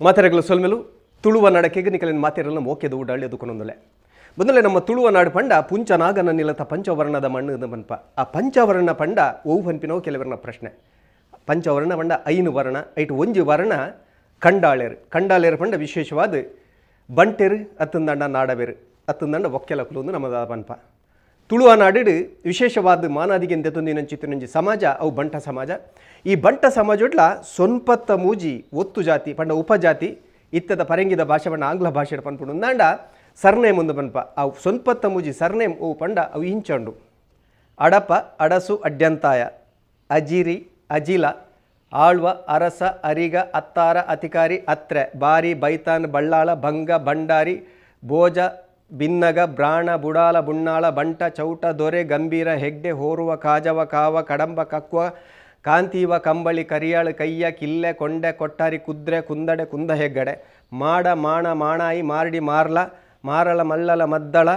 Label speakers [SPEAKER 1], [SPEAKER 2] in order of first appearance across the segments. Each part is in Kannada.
[SPEAKER 1] ಮಾತೆರೆಗಳು ಸೊಲ್ಮೇಲು ತುಳುವ ನಡಕೆಗೆ ನಿಕಲಿನ ಮಾತೆರೆಲ್ಲ ಮೋಕೆದು ಉಡಾಳಿ ಕೊನೊಂದಲೆ. ಬಂದಲೆ ನಮ್ಮ ತುಳುವ ನಾಡು ಪಂಡ ಪುಂಚನಾಗನ ನಿಲತ ಪಂಚವರ್ಣದ ಮಣ್ಣು ಮನ್ಪ. ಆ ಪಂಚವರ್ಣ ಪಂಡ ಓವು ಪನ್ಪಿನೋ ಕೆಲವರ್ನ ಪ್ರಶ್ನೆ. ಪಂಚವರ್ಣ ಪಂಡ ಐನು ವರ್ಣ, ಐಟು ಒಂಜಿ ವರ್ಣ ಕಂಡಾಳೆರು. ಕಂಡಾಳೆರು ಪಂಡ ವಿಶೇಷವಾದ ಬಂಟೆರು, ಅತ್ತಂದಂಡ ನಾಡಬೇರು ಅತ್ತಂದಂಡ ಒಕ್ಕೆಲಕ್ಕಲು ಒಂದು ನಮ್ಮದ ಪನ್ಪ ತುಳುವ ನಾಡಿಡು ವಿಶೇಷವಾದ ಮಾನಾದಿಗೆ ತೆತ್ತೊಂದಿನಂಚಿತ್ತಿನಂಜಿ ಸಮಾಜ, ಅವು ಬಂಟ ಸಮಾಜ. ಈ ಬಂಟ ಸಮಾಜೊಡ್ಲ ಸೊನ್ಪತ್ತ ಮೂಜಿ ಒತ್ತು ಜಾತಿ, ಪಂಡ ಉಪಜಾತಿ ಇತ್ತದ ಪರಂಗಿದ ಭಾಷೆ ಪಂಡ ಆಂಗ್ಲ ಭಾಷೆ ಪನ್ಪುಡು. ನಾಂಡ ಸರ್ನೇಮ್ ಒಂದು ಪನ್ಪ. ಅವು ಸೊನ್ಪತ್ತ ಮೂಜಿ ಸರ್ನೇಮ್ ಅವು ಪಂಡ, ಅವು ಇಂಚಂಡು ಅಡಪ, ಅಡಸು, ಅಡ್ಯಂತಾಯ, ಅಜಿರಿ, ಅಜಿಲ, ಆಳ್ವ, ಅರಸ, ಅರಿಗ, ಅತ್ತಾರ ಅಧಿಕಾರಿ ಅತ್ರೆ, ಬಾರಿ, ಬೈತಾನ್, ಬಳ್ಳಾಳ, ಭಂಗ, ಭಂಡಾರಿ ಭೋಜ ಬಿನ್ನಗ, ಬ್ರಾಣ, ಬುಡಾಲ ಬುಣ್ಣಾಳ ಬಂಟ, ಚೌಟ, ದೊರೆ, ಗಂಭೀರ, ಹೆಗ್ಡೆ, ಹೋರುವ, ಕಾಜವ, ಕಾವ, ಕಡಂಬ, ಕಕ್ವ, ಕಾಂತೀವ, ಕಂಬಳಿ, ಕರಿಯಾಳು, ಕೈಯ, ಕಿಲ್ಲೆ, ಕೊಂಡೆ, ಕೊಟ್ಟಾರಿ, ಕುದ್ರೆ, ಕುಂದಡೆ ಕುಂದ ಹೆಗ್ಗಡೆ ಮಾಡ, ಮಾಣ, ಮಾಣಾಯಿ, ಮಾರಡಿ, ಮಾರ್ಲ, ಮಾರಳ, ಮಲ್ಲಲ, ಮದ್ದಳ,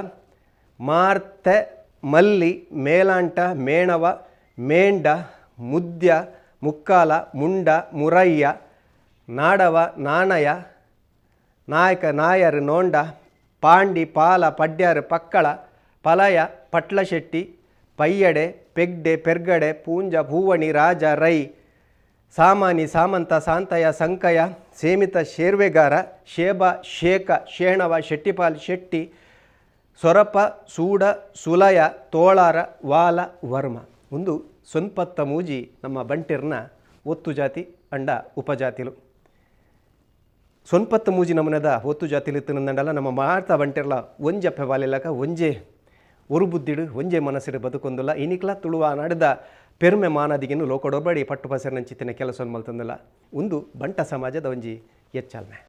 [SPEAKER 1] ಮಾರ್ತೆ, ಮಲ್ಲಿ, ಮೇಲಾಂಟ, ಮೇಣವ, ಮೇಂಡ, ಮುದ್ಯ, ಮುಕ್ಕಾಲ, ಮುಂಡ, ಮುರಯ್ಯ, ನಾಡವ, ನಾಣಯ, ನಾಯಕ, ನಾಯರ್, ನೋಂಡ ಪಾಂಡಿ, ಪಾಲ, ಪಡ್ಯಾರು, ಪಕ್ಕಳ, ಪಲಯ, ಪಟ್ಲಶೆಟ್ಟಿ ಪಯ್ಯಡೆ ಪೆಗ್ಡೆ, ಪೆರ್ಗಡೆ, ಪೂಂಜ, ಭೂವಣಿ, ರಾಜ, ರೈ, ಸಾಮಾನಿ, ಸಾಮಂತ, ಸಾಂತಯ, ಸಂಕಯ, ಸೇಮಿತ, ಶೇರ್ವೆಗಾರ, ಶೇಬ, ಶೇಖ, ಶೇಣವ, ಶೆಟ್ಟಿಪಾಲ್, ಶೆಟ್ಟಿ, ಸೊರಪ, ಸೂಡ, ಸುಲಯ, ತೋಳಾರ, ವಾಲ, ವರ್ಮ. ಒಂದು ಸೊನ್ಪತ್ತ ಮೂಜಿ ನಮ್ಮ ಬಂಟಿರ್ನ ಒತ್ತು ಜಾತಿ, ಅಂಡ ಉಪಜಾತಿಲು. ಸೊನ್ಪತ್ತ ಮೂಜಿ ನಮನದ ಹೊತ್ತು ಜಾತಿಲಿ ಇತ್ತಿನಂದಲ್ಲ ನಮ್ಮ ಮಾರ್ತ ಬಂಟಿರ್ಲ ಒಂಜಪ್ಪೆ ಬಾಲಿಲಕ ಒಂಜೆ ಒರು ಬುದ್ಧಿಡು ಒಂಜೆ ಮನಸ್ಸಿಡು ಬದುಕೊಂದಲ್ಲ. ಇನಿಕ್ಲ ತುಳುವ ನಡೆದ ಪೆರ್ಮೆ ಮಾನದಿಗೆನು ಲೋಕಡೊಬ್ಬಡಿ ಪಟ್ಟು ಪಸರಿನಂಚಿತ್ತಿನ ಕೆಲಸ ಮಲ್ತಂದಲ್ಲ. ಒಂದು ಬಂಟ ಸಮಾಜದ ಒಂಜಿ ಎಚ್ಚಾಲ್ಮೆ.